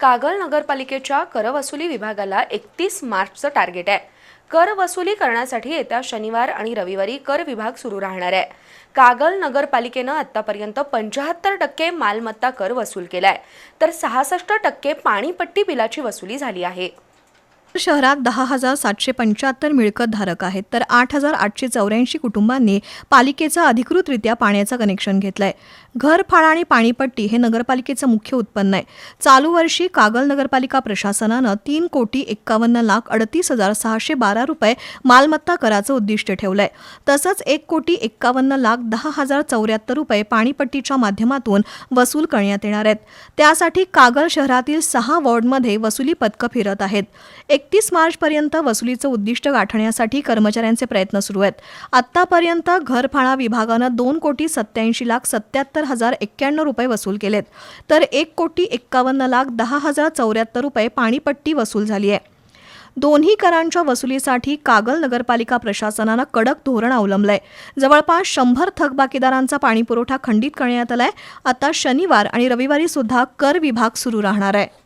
कागल नगरपालिकेच्या करवसुली विभागाला एकतीस मार्चचं टार्गेट आहे. कर वसुली करण्यासाठी येत्या शनिवार आणि रविवारी कर विभाग सुरू राहणार आहे. कागल नगरपालिकेनं आतापर्यंत पंचाहत्तर टक्के मालमत्ता कर वसूल केलाय. तर सहासष्ट टक्के पाणीपट्टी बिलाची वसुली झाली आहे. शहरात दहा हजार सातशे पंच्याहत्तर मिळकतधारक आहेत तर आठ हजार आठशे चौऱ्याऐंशी कुटुंबांनी पालिकेचा अधिकृतरित्या पाण्याचं कनेक्शन घेतलंय. घर फाळा आणि पाणीपट्टी हे नगरपालिकेचं मुख्य उत्पन्न आहे. चालू वर्षी कागल नगरपालिका प्रशासनानं तीन कोटी एक्कावन्न लाख अडतीस हजार सहाशे बारा रुपये मालमत्ता कराचं उद्दिष्ट ठेवलंय. तसंच एक कोटी एक्कावन्न लाख दहा हजार चौऱ्याहत्तर रुपये पाणीपट्टीच्या माध्यमातून वसूल करण्यात येणार आहेत. त्यासाठी कागल शहरातील सहा वॉर्डमध्ये वसुली पथकं फिरत आहेत. एकतीस मार्चपर्यंत वसुलीचं उद्दिष्ट गाठण्यासाठी कर्मचाऱ्यांचे प्रयत्न सुरू आहेत. आत्तापर्यंत घरफाळा विभागानं दोन कोटी सत्याऐंशी लाख सत्याहत्तर हजार एक्क्याण्णव रुपये वसूल केलेत. तर एक कोटी एक्कावन्न लाख दहा हजार चौऱ्याहत्तर रुपये पाणीपट्टी वसूल झाली आहे. दोन्ही करांच्या वसुलीसाठी कागल नगरपालिका प्रशासनानं कडक धोरण अवलंबलंय. जवळपास शंभर थकबाकीदारांचा पाणीपुरवठा खंडित करण्यात आलाय. आता शनिवार आणि रविवारी सुद्धा कर विभाग सुरू राहणार आहे.